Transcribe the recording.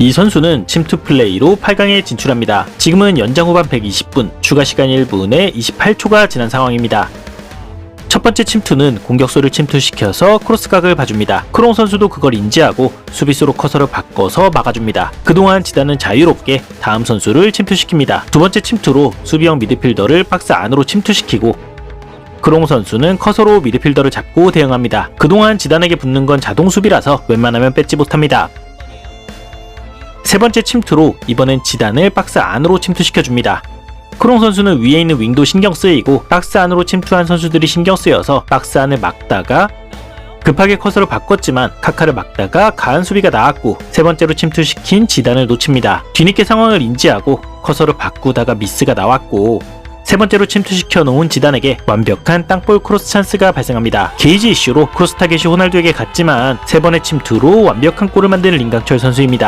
이 선수는 침투 플레이로 8강에 진출합니다. 지금은 연장 후반 120분, 추가 시간 1분에 28초가 지난 상황입니다. 첫 번째 침투는 공격수를 침투시켜서 크로스각을 봐줍니다. 크롱 선수도 그걸 인지하고 수비수로 커서를 바꿔서 막아줍니다. 그동안 지단은 자유롭게 다음 선수를 침투시킵니다. 두 번째 침투로 수비형 미드필더를 박스 안으로 침투시키고 크롱 선수는 커서로 미드필더를 잡고 대응합니다. 그동안 지단에게 붙는 건 자동 수비라서 웬만하면 뺏지 못합니다. 세 번째 침투로 이번엔 지단을 박스 안으로 침투시켜줍니다. 크롱 선수는 위에 있는 윙도 신경 쓰이고 박스 안으로 침투한 선수들이 신경 쓰여서 박스 안을 막다가 급하게 커서를 바꿨지만 카카를 막다가 가한 수비가 나왔고 세 번째로 침투시킨 지단을 놓칩니다. 뒤늦게 상황을 인지하고 커서를 바꾸다가 미스가 나왔고 세 번째로 침투시켜 놓은 지단에게 완벽한 땅볼 크로스 찬스가 발생합니다. 게이지 이슈로 크로스 타겟이 호날두에게 갔지만 세 번의 침투로 완벽한 골을 만드는 링강철 선수입니다.